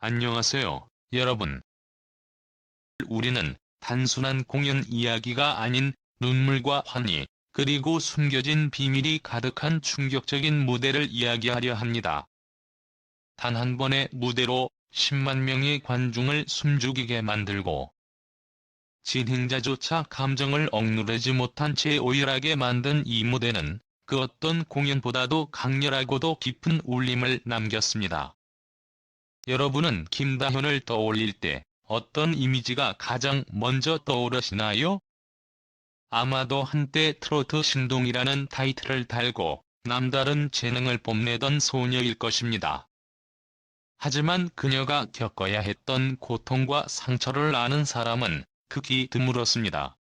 안녕하세요, 여러분. 우리는 단순한 공연 이야기가 아닌 눈물과 환희, 그리고 숨겨진 비밀이 가득한 충격적인 무대를 이야기하려 합니다. 단 한 번의 무대로 10만 명의 관중을 숨죽이게 만들고 진행자조차 감정을 억누르지 못한 채 오열하게 만든 이 무대는 그 어떤 공연보다도 강렬하고도 깊은 울림을 남겼습니다. 여러분은 김다현을 떠올릴 때 어떤 이미지가 가장 먼저 떠오르시나요? 아마도 한때 트로트 신동이라는 타이틀을 달고 남다른 재능을 뽐내던 소녀일 것입니다. 하지만 그녀가 겪어야 했던 고통과 상처를 아는 사람은 극히 드물었습니다.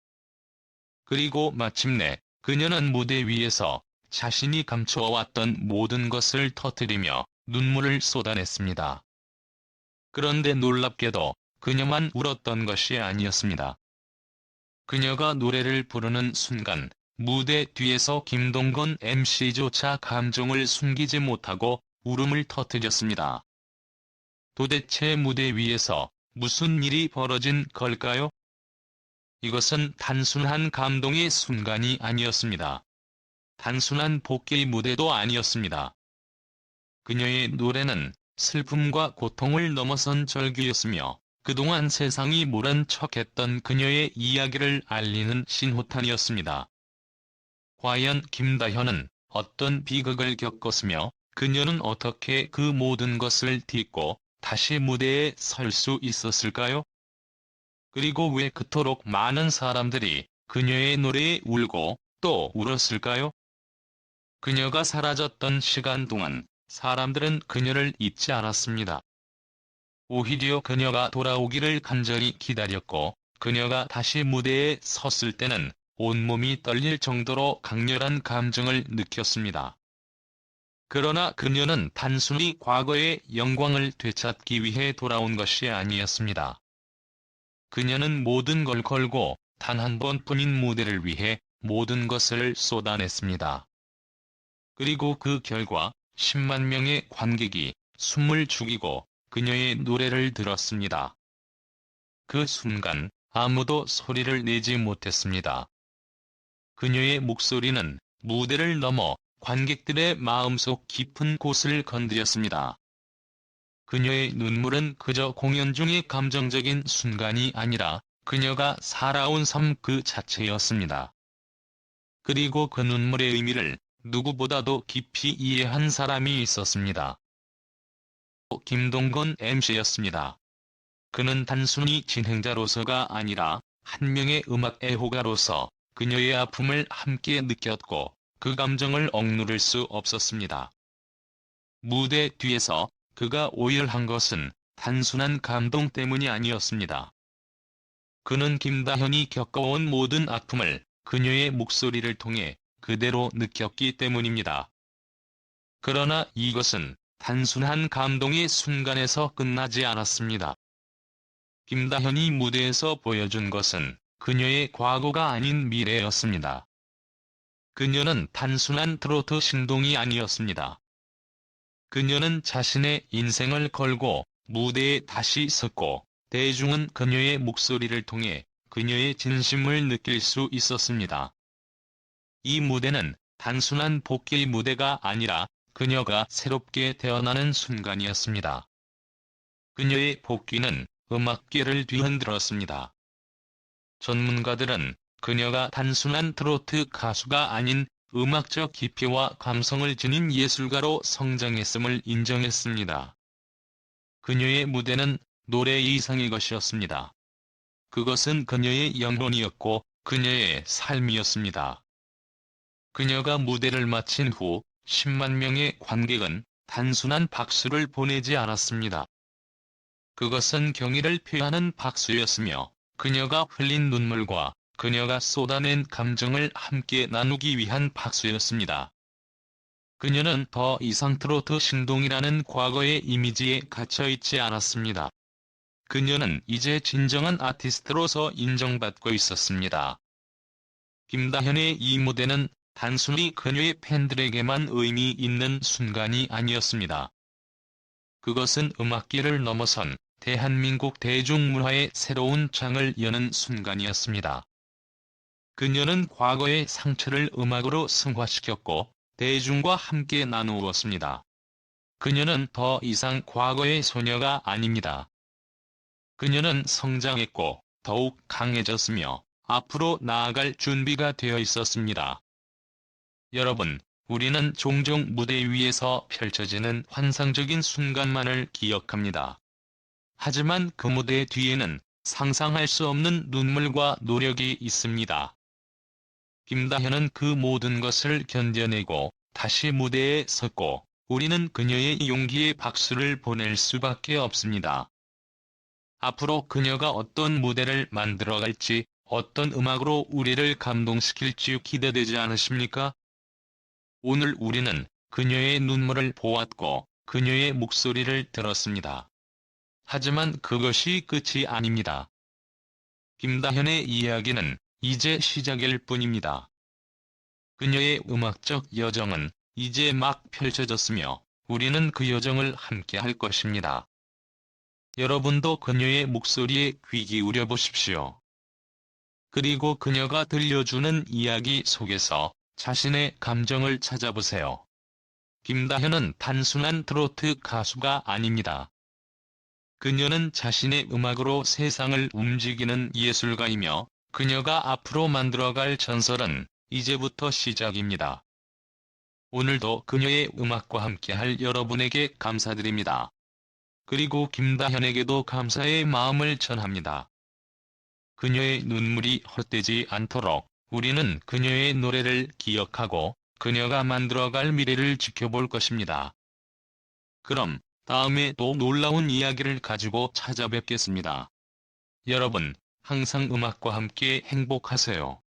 그리고 마침내 그녀는 무대 위에서 자신이 감추어왔던 모든 것을 터뜨리며 눈물을 쏟아냈습니다. 그런데 놀랍게도 그녀만 울었던 것이 아니었습니다. 그녀가 노래를 부르는 순간 무대 뒤에서 김동건 MC조차 감정을 숨기지 못하고 울음을 터뜨렸습니다. 도대체 무대 위에서 무슨 일이 벌어진 걸까요? 이것은 단순한 감동의 순간이 아니었습니다. 단순한 복귀 무대도 아니었습니다. 그녀의 노래는 슬픔과 고통을 넘어선 절규였으며 그동안 세상이 모른 척했던 그녀의 이야기를 알리는 신호탄이었습니다. 과연 김다현은 어떤 비극을 겪었으며 그녀는 어떻게 그 모든 것을 딛고 다시 무대에 설 수 있었을까요? 그리고 왜 그토록 많은 사람들이 그녀의 노래에 울고 또 울었을까요? 그녀가 사라졌던 시간 동안 사람들은 그녀를 잊지 않았습니다. 오히려 그녀가 돌아오기를 간절히 기다렸고 그녀가 다시 무대에 섰을 때는 온몸이 떨릴 정도로 강렬한 감정을 느꼈습니다. 그러나 그녀는 단순히 과거의 영광을 되찾기 위해 돌아온 것이 아니었습니다. 그녀는 모든 걸 걸고 단 한 번뿐인 무대를 위해 모든 것을 쏟아냈습니다. 그리고 그 결과 10만 명의 관객이 숨을 죽이고 그녀의 노래를 들었습니다. 그 순간 아무도 소리를 내지 못했습니다. 그녀의 목소리는 무대를 넘어 관객들의 마음속 깊은 곳을 건드렸습니다. 그녀의 눈물은 그저 공연 중의 감정적인 순간이 아니라 그녀가 살아온 삶 그 자체였습니다. 그리고 그 눈물의 의미를 누구보다도 깊이 이해한 사람이 있었습니다. 김동건 MC였습니다. 그는 단순히 진행자로서가 아니라 한 명의 음악 애호가로서 그녀의 아픔을 함께 느꼈고 그 감정을 억누를 수 없었습니다. 무대 뒤에서 그가 오열한 것은 단순한 감동 때문이 아니었습니다. 그는 김다현이 겪어온 모든 아픔을 그녀의 목소리를 통해 그대로 느꼈기 때문입니다. 그러나 이것은 단순한 감동의 순간에서 끝나지 않았습니다. 김다현이 무대에서 보여준 것은 그녀의 과거가 아닌 미래였습니다. 그녀는 단순한 트로트 신동이 아니었습니다. 그녀는 자신의 인생을 걸고 무대에 다시 섰고 대중은 그녀의 목소리를 통해 그녀의 진심을 느낄 수 있었습니다. 이 무대는 단순한 복귀 무대가 아니라 그녀가 새롭게 태어나는 순간이었습니다. 그녀의 복귀는 음악계를 뒤흔들었습니다. 전문가들은 그녀가 단순한 트로트 가수가 아닌 음악적 깊이와 감성을 지닌 예술가로 성장했음을 인정했습니다. 그녀의 무대는 노래 이상의 것이었습니다. 그것은 그녀의 영혼이었고 그녀의 삶이었습니다. 그녀가 무대를 마친 후 10만 명의 관객은 단순한 박수를 보내지 않았습니다. 그것은 경의를 표하는 박수였으며 그녀가 흘린 눈물과 그녀가 쏟아낸 감정을 함께 나누기 위한 박수였습니다. 그녀는 더 이상 트로트 신동이라는 과거의 이미지에 갇혀있지 않았습니다. 그녀는 이제 진정한 아티스트로서 인정받고 있었습니다. 김다현의 이 무대는 단순히 그녀의 팬들에게만 의미 있는 순간이 아니었습니다. 그것은 음악계를 넘어선 대한민국 대중문화의 새로운 장을 여는 순간이었습니다. 그녀는 과거의 상처를 음악으로 승화시켰고 대중과 함께 나누었습니다. 그녀는 더 이상 과거의 소녀가 아닙니다. 그녀는 성장했고 더욱 강해졌으며 앞으로 나아갈 준비가 되어 있었습니다. 여러분, 우리는 종종 무대 위에서 펼쳐지는 환상적인 순간만을 기억합니다. 하지만 그 무대 뒤에는 상상할 수 없는 눈물과 노력이 있습니다. 김다현은 그 모든 것을 견뎌내고 다시 무대에 섰고 우리는 그녀의 용기에 박수를 보낼 수밖에 없습니다. 앞으로 그녀가 어떤 무대를 만들어갈지 어떤 음악으로 우리를 감동시킬지 기대되지 않으십니까? 오늘 우리는 그녀의 눈물을 보았고 그녀의 목소리를 들었습니다. 하지만 그것이 끝이 아닙니다. 김다현의 이야기는 이제 시작일 뿐입니다. 그녀의 음악적 여정은 이제 막 펼쳐졌으며 우리는 그 여정을 함께 할 것입니다. 여러분도 그녀의 목소리에 귀 기울여 보십시오. 그리고 그녀가 들려주는 이야기 속에서 자신의 감정을 찾아보세요. 김다현은 단순한 트로트 가수가 아닙니다. 그녀는 자신의 음악으로 세상을 움직이는 예술가이며 그녀가 앞으로 만들어갈 전설은 이제부터 시작입니다. 오늘도 그녀의 음악과 함께할 여러분에게 감사드립니다. 그리고 김다현에게도 감사의 마음을 전합니다. 그녀의 눈물이 헛되지 않도록 우리는 그녀의 노래를 기억하고 그녀가 만들어갈 미래를 지켜볼 것입니다. 그럼 다음에 또 놀라운 이야기를 가지고 찾아뵙겠습니다. 여러분, 항상 음악과 함께 행복하세요.